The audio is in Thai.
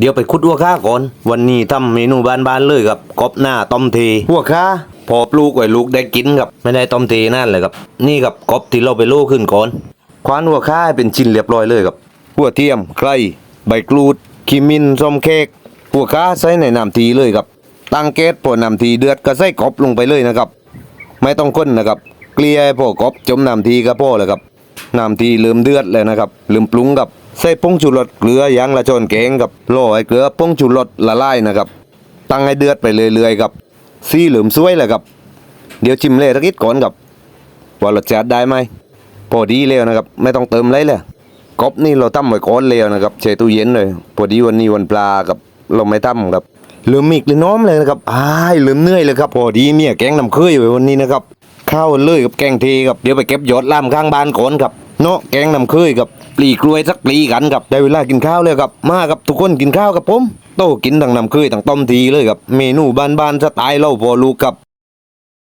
เดี๋ยวไปคุดหัวข้าก่อน วันนี้ทำเมนูบ้านๆเลยครับกบหน้าต้มเทหัวข้าพอปลูกไว้ลูกได้กินครับ ไม่ได้ต้มเทนั่นเลยครับ นี่ครับกบที่เราไปลูกขึ้นก่อน ควานหัวข้าให้เป็นชิ้นเรียบร้อยเลยครับ หัวเทียมไคร้ใบกรูดขีมินส้มเค้กหัวข้าใส่ในน้ำทีเลยครับ ตั้งแก๊สพอน้ำทีเดือดก็ใส่กบลงไปเลยนะครับ ไม่ต้องค้นนะครับ เกลี่ยให้พอกบจมน้ำทีก็พอแล้วครับ น้ำทีเริ่มเดือดเลยนะครับเริ่มปรุงกับใส่ผงชูรสเกลือยางละชอนแกงกับรอให้เกลือผงชูรสละลายนะครับ ตั้งให้เดือดไปเรื่อยๆครับซีเหลือมสวยเลยครับ เดี๋ยวชิมเลยสักนิดก่อนครับว่ารสชาติได้ไหมพอดีแล้วนะครับ ไม่ต้องเติมอะไรเลยกบนี่เราตั้มไว้ก่อนแล้วนะครับแช่ตู้เย็นเลยพอดีวันนี้วันปลากับเราไม่ตั้มครับเลือมอีกเลยน้อมเลยนะครับอ้ายเลือมเหนื่อยเลยครับ พอดีเมียแกงน้ำเคยไว้วันนี้นะครับ ข้าวเลยกับแกงเทครับเดี๋ยวไปเก็บยอดล่ามข้างบ้านก่อนครับเนาะแกงน้ำเคยกับปลีกล้วยสักปลีกันครับได้เวลากินข้าวแล้วครับมาครับทุกคนกินข้าวกับผมโตกินทั้งน้ำเคยทั้งต้มทีเลยครับเมนูบ้านๆสไตล์เล่าพอลูกครับ